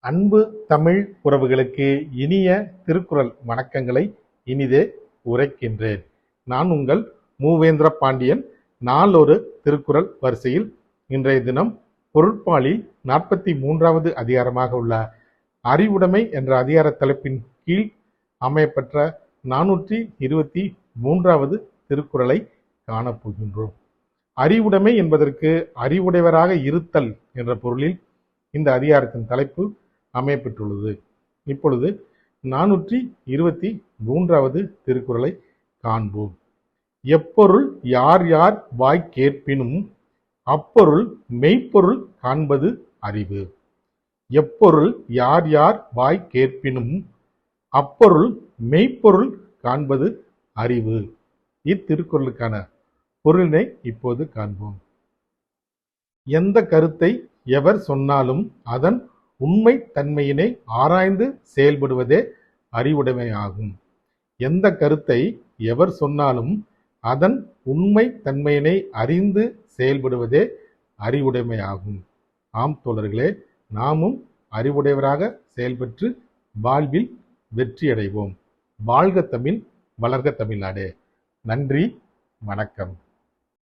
அன்பு தமிழ் உறவுகளுக்கு இனிய திருக்குறள் வணக்கங்களை இனிதே உரைக்கின்றேன். நான் உங்கள் மூவேந்திர பாண்டியன். நாளொரு திருக்குறள் வரிசையில் இன்றைய தினம் பொருட்பாலில் நாற்பத்தி மூன்றாவது அதிகாரமாக உள்ள அறிவுடைமை என்ற அதிகார தலைப்பின் கீழ் அமையப்பெற்ற நானூற்றி இருபத்தி மூன்றாவது திருக்குறளை காணப்போகின்றோம். அறிவுடைமை என்பதற்கு அறிவுடையவராக இருத்தல் என்ற பொருளில் இந்த அதிகாரத்தின் தலைப்பு அமையப்பெற்றுள்ளது. இப்பொழுது நானூற்றி இருபத்தி மூன்றாவது திருக்குறளை காண்போம். எப்பொருள் யார் யார் வாய் கேட்பினும் அப்பொருள் மெய்ப்பொருள் காண்பது அறிவு. எப்பொருள் யார் யார் வாய் கேட்பினும் அப்பொருள் மெய்ப்பொருள் காண்பது அறிவு. இத்திருக்குறளுக்கான பொருளினை இப்போது காண்போம். எந்த கருத்தை எவர் சொன்னாலும் அதன் உண்மை தன்மையினை ஆராய்ந்து செயல்படுவதே அறிவுடைமையாகும். எந்த கருத்தை எவர் சொன்னாலும் அதன் உண்மை தன்மையினை அறிந்து செயல்படுவதே அறிவுடைமையாகும். ஆம் தோழர்களே நாமும் அறிவுடையவராக செயல்பட்டு வாழ்வில் வெற்றியடைவோம். வாழ்க தமிழ் வளர்க தமிழ்நாடு. நன்றி வணக்கம்.